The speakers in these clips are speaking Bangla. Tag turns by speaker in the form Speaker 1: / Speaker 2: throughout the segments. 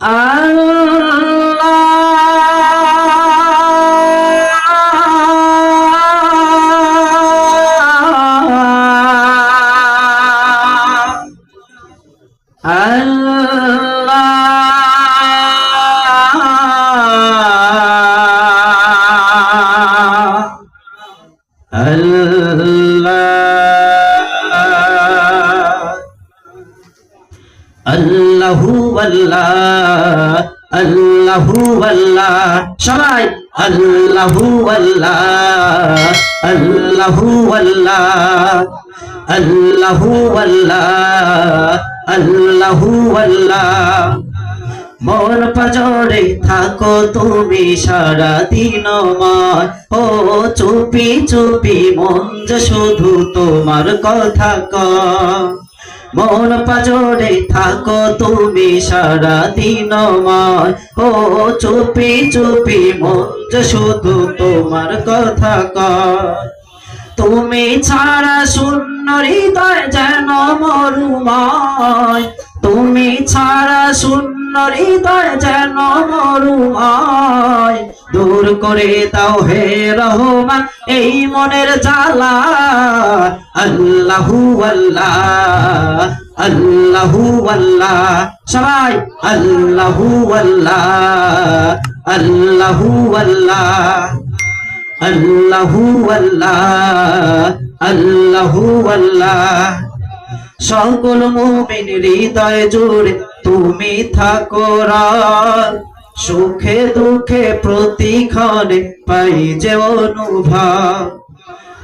Speaker 1: Ah আল্লাহু সবাই মন পাজরে থাকো তুমি সারা দিন ও চুপি চুপি মন শুধু তোমার কথা কয়। মন পাজরে থাকো তুমি সারা দিন ও চুপি চুপি মন শুধু তোমার কথা কয়। তুমি ছাড়া শূন্য হৃদয় যেন মরুময়। তুমি ছাড়া শূন্য হৃদয় যেন মরুময়। দূর করে দাও হে রহমান, এই মনের জ্বালা। আল্লাহু আল্লাহ আল্লাহু আল্লাহ। সবাই, আল্লাহু আল্লাহ আল্লাহু আল্লাহ আল্লাহু আল্লাহ আল্লাহু আল্লাহ। সকল মুমিন হৃদয় জুড়ে তুমি থাকো রাত। সুখে দুঃখে প্রতিক্ষণে পাই যে অনুভব।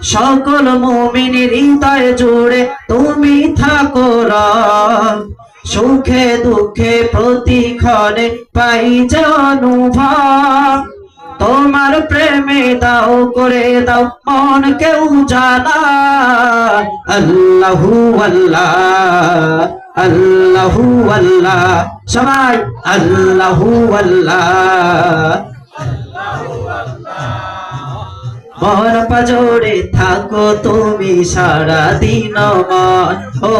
Speaker 1: সকল মুমিন হৃদয় জুড়ে তুমি থাকো রাত। সুখে দুঃখে প্রতিক্ষণে পাই যে অনুভব। প্রেমে দাও, করে দাও, মন কেউ জানা। আল্লাহু আল্লাহ আল্লাহু আল্লাহ, সবাই আল্লাহু আল্লাহ। মন পাজরে থাকো তুমি সারা দিন মন। ও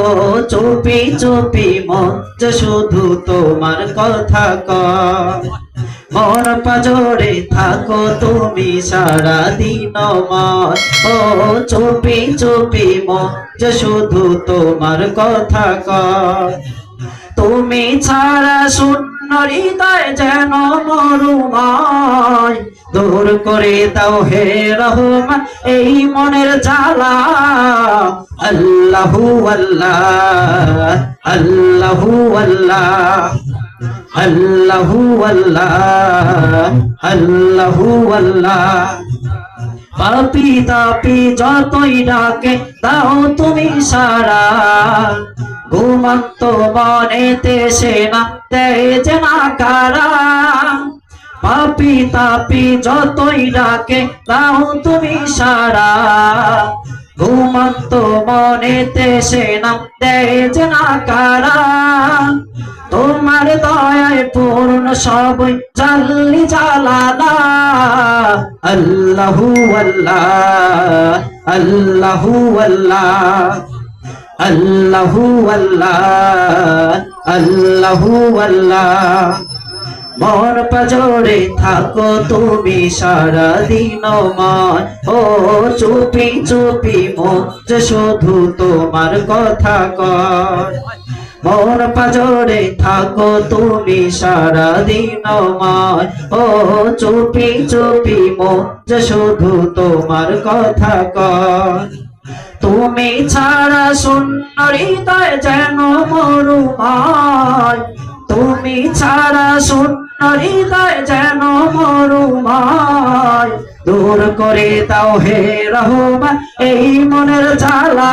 Speaker 1: চুপি চুপি মন, যে শুধু তোমার কথা কয়। মন পাজরে থাকো তুমি সারা দিন মন ও চুপি চুপি মন যে শুধু তোমার কথা কয়। তুমি ছাড়া শূন্য হৃদয় যেন মরুময়। দূর করে দাও হে রহমান এই মনের জ্বালা। আল্লাহু আল্লাহ আল্লাহু আল্লাহ। আল্লাহু আল্লাহ আল্লাহু। আল্লাহ পাপি তাপি যতই ডাকে, তাও তুমি সারা। ঘুমন্ত মনেতে সে না দেয় না কারা। পাপি তাপি যতই ডাকে, তাও তুমি সারা। ঘুমন্ত মনেতে সে না দেয় না কারা। তোমার দয়ায় পূর্ণ সবই জাল্লি জালালা। আল্লাহু আল্লাহ আল্লাহু আল্লাহ আল্লাহু আল্লাহ আল্লাহু আল্লাহ। মন পাজরে থাকো তুমি সারা দিন মন ও চুপি চুপি মন শুধু তোমার কথা কর মন পাজরে থাকো তুমি সারা দিন ও চুপি চুপি মন যে শুধু তোমার কথা কর তুমি ছাড়া শূন্য হৃদয় যেন মরুময়। তুমি ছাড়া শূন্য হৃদয় যেন মরুময়। দূর করে দাও হে রহমান এই মনের জ্বালা।